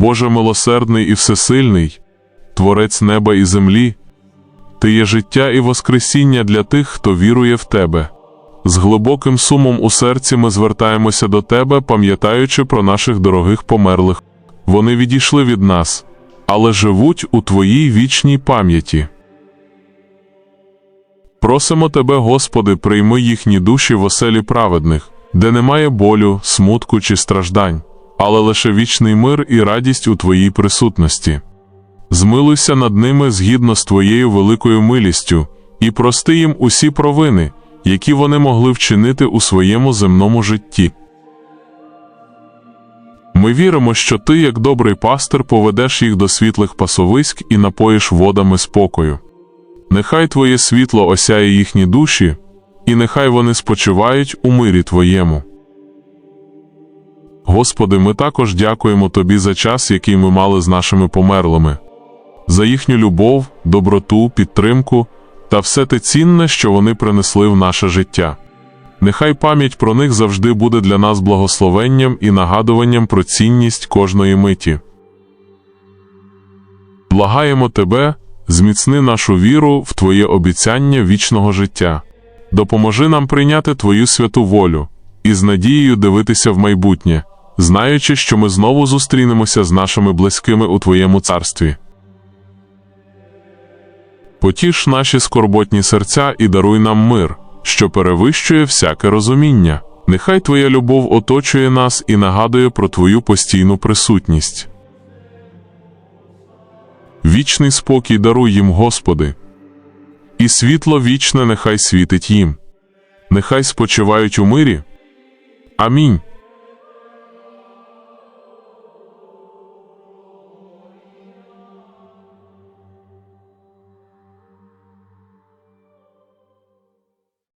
Боже милосердний і всесильний, Творець неба і землі, Ти є життя і воскресіння для тих, хто вірує в Тебе. З глибоким сумом у серці ми звертаємося до Тебе, пам'ятаючи про наших дорогих померлих. Вони відійшли від нас, але живуть у Твоїй вічній пам'яті. Просимо Тебе, Господи, прийми їхні душі в оселі праведних, де немає болю, смутку чи страждань, але лише вічний мир і радість у Твоїй присутності. Змилуйся над ними згідно з Твоєю великою милістю, і прости їм усі провини, які вони могли вчинити у своєму земному житті. Ми віримо, що ти, як добрий пастир, поведеш їх до світлих пасовиськ і напоїш водами спокою. Нехай Твоє світло осяє їхні душі, і нехай вони спочивають у мирі Твоєму. Господи, ми також дякуємо Тобі за час, який ми мали з нашими померлими, за їхню любов, доброту, підтримку та все те цінне, що вони принесли в наше життя. Нехай пам'ять про них завжди буде для нас благословенням і нагадуванням про цінність кожної миті. Благаємо Тебе, зміцни нашу віру в Твоє обіцяння вічного життя. Допоможи нам прийняти Твою святу волю і з надією дивитися в майбутнє, знаючи, що ми знову зустрінемося з нашими близькими у Твоєму царстві. Потіш наші скорботні серця і даруй нам мир, що перевищує всяке розуміння. Нехай Твоя любов оточує нас і нагадує про Твою постійну присутність. Вічний спокій даруй їм, Господи, і світло вічне нехай світить їм. Нехай спочивають у мирі. Амінь.